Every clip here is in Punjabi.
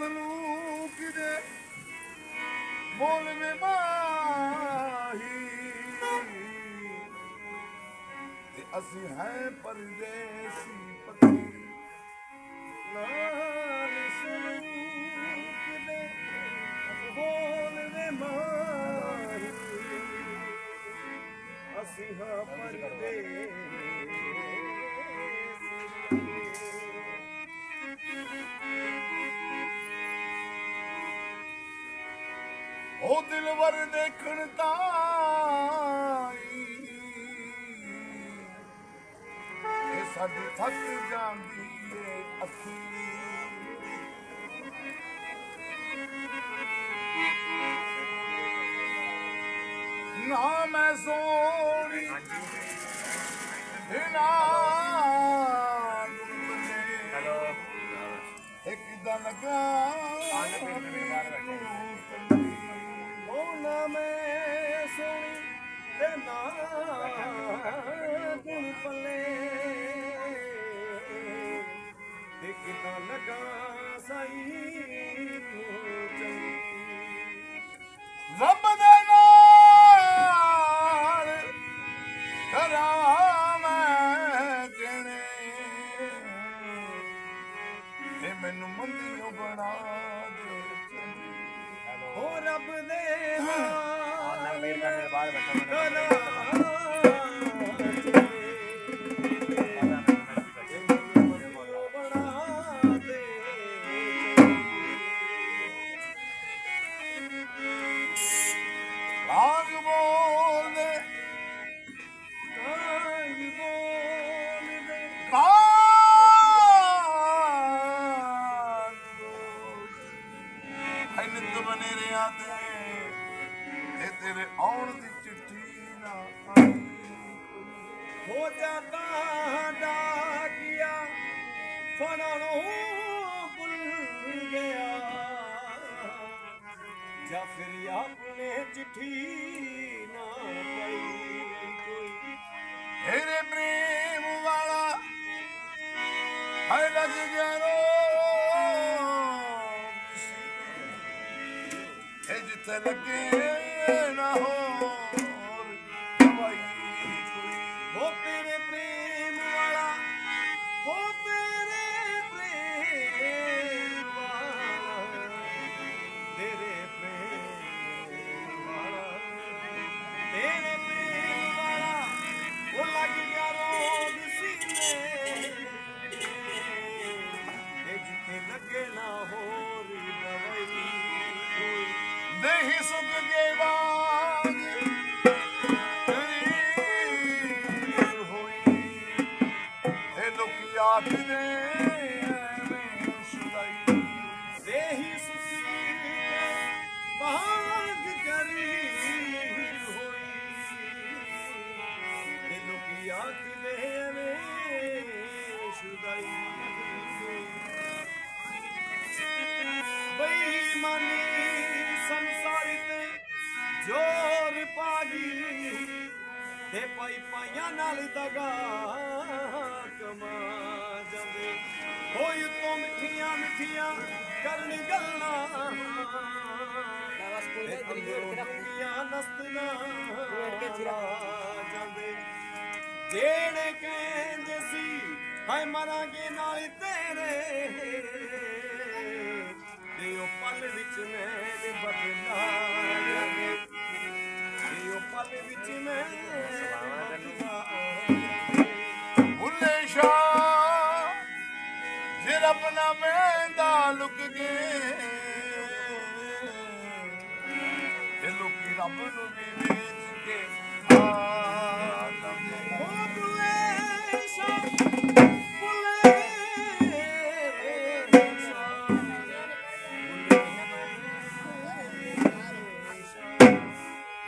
ਸਲੂਕ ਦੇ ਬੋਲ ਮਾਹੀ ਤੇ ਅਸੀਂ ਹੈ ਪਰਦੇਸੀ ਉਹ ਦਿਲਵਰ ਦੇਖਣ ਤਾਈ। ਇਹ ਸਾਡੀ ਥੱਕ ਜਾਂਦੀ ਏ ਅੱਖੀ। ਨਾ ਮੈਂ ਸੋਣੀ ਨਾ ਹੈਲੋ। ਇੱਕ ਦਾ ਲਗਾ ਉਹ ਤੇ ਨਾ ਗੁਣ ਪੱਲੇ ਤੇ ਕਿਤਾ ਲਗਾ ਸਾਈ ਹੈ ਨਿਤ ਤੇ। ਇਹ ਤੇਰੇ ਆਉਣ ਦੀ ਚਿੱਠੀ ਨਾ ਆਈ ਹੋ ਜਾਂਦਾ ਡਾਕਿਆ ਫੜਨੋਂ ਭੁੱਲ ਗਿਆ। ਜਾਂ ਫਿਰ ਆਪਣੇ ਚਿੱਠੀ ਨਾ ਪਈ ਕੋਈ। ਤੇਰੇ ਪ੍ਰੇਮ ਵਾਲਾ ਹੈ ਲੱਗ ਗਿਆ ਰੋ ਇਹ ਇਹ ਐਵੇਂ ਸ਼ੁਦਾਈ ਦੇਹੀ ਸੁਸੀ ਬਾਗ ਕਰੀ ਹੋਈ। ਇਹ ਲੋਕੀ ਆਖਦੇ ਐਵੇਂ ਸ਼ੁਦਾਈ ਬੇਈਮਾਨੀ ਸੰਸਾਰ ਤੇ ਜੋਰ ਪਾਗੀ ਤੇ ਪਾਈ ਪਾਈਆਂ ਨਾਲ ਦਗਾ ਕਮਾ ਹੋਈ ਤੋਂ ਮਿੱਠੀਆਂ ਮਿੱਠੀਆਂ ਕਰਨ ਗੱਲਾਂ। ਜਿਹੜੇ ਕਹਿੰਦੇ ਸੀ ਹਾਏ ਮਰਾਂਗੇ ਨਾਲ ਤੇਰੇ। ਤੇ ਉਹ ਪਲ ਵਿੱਚ ਮੈਂ ਬਦਲਾ ਉਹ ਪਲ ਵਿੱਚ ਮੈਂ ਨਾ ਮਹਿੰਦਾ ਲੁਕ ਗਏ ਇਹ ਲੋਕੀ ਰੱਬ ਨੂੰ ਵੀ ਵੇਚ ਕੇ ਆ ਲੰਦੇ ਉਹ ਬੁਲੇ ਸ਼ਾ ਬੁਲੇ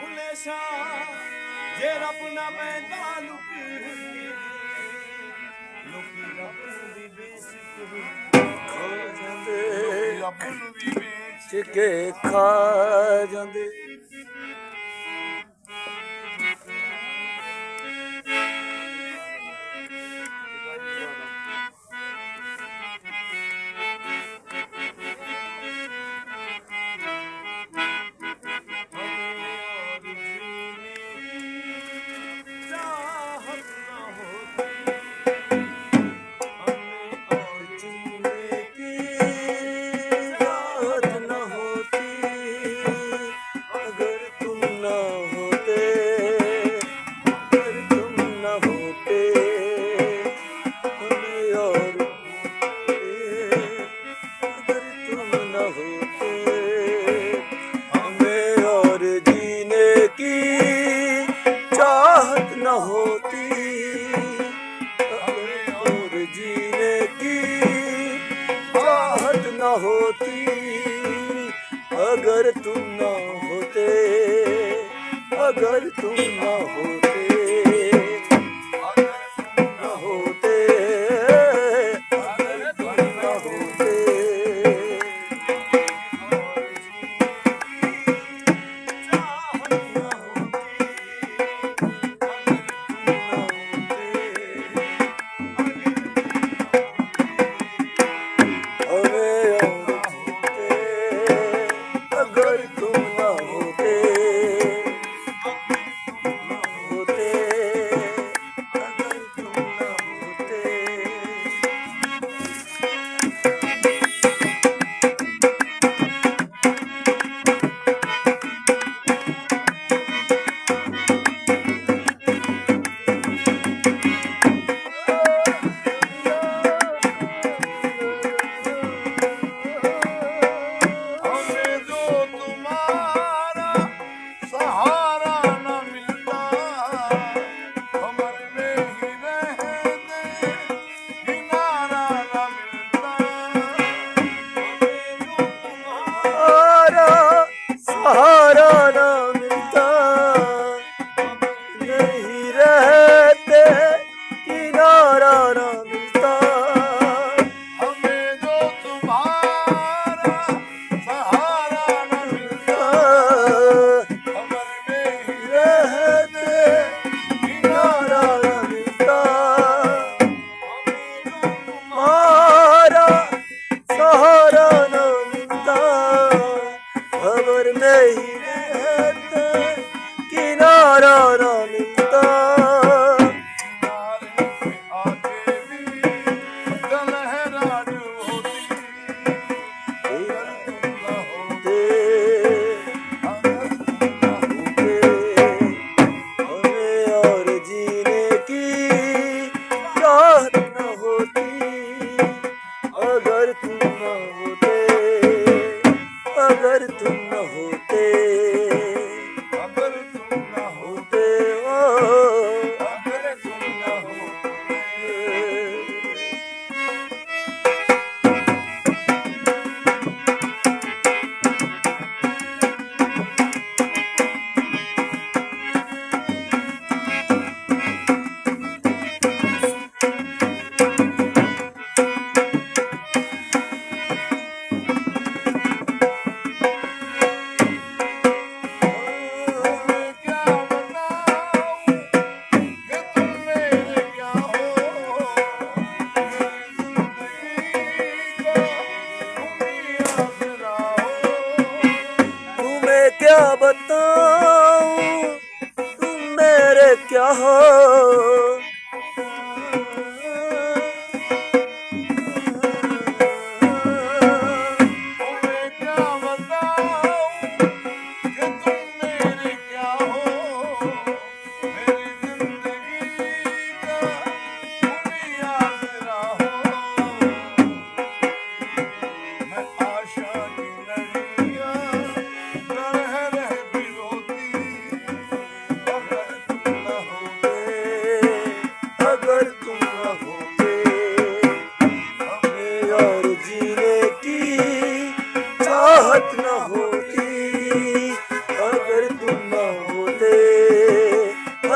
ਬੁਲੇ ਸ਼ਾ ਜੇ ਰੱਬ ਨਾ ਪੈਂਦਾ ਲੁਕ ਕੇ। ਲੋਕੀ ਰੱਬ ਨੂੰ ਬੇਸਿਕ ਖੋ ਜਾਂਦੇ ਰੱਬ ਨੂੰ ਵੀ ਖਾ ਜਾਂਦੇ। होती अगर तुम ना होते अगर तुम ना होते Chororô!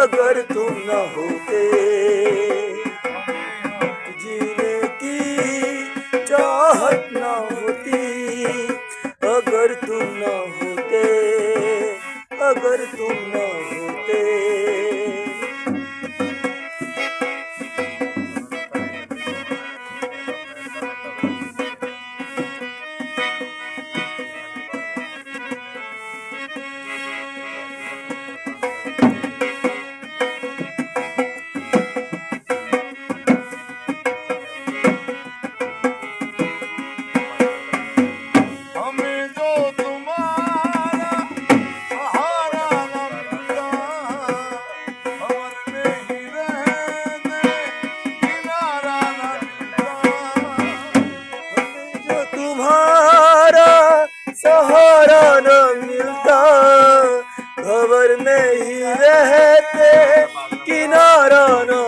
अगर तुम न होते जीने की चाहत न होती अगर तुम न होते अगर तुम न सहारा न मिलता खबर में ही रहते किनारा ना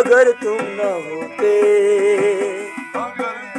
अगर तुम न होते अगर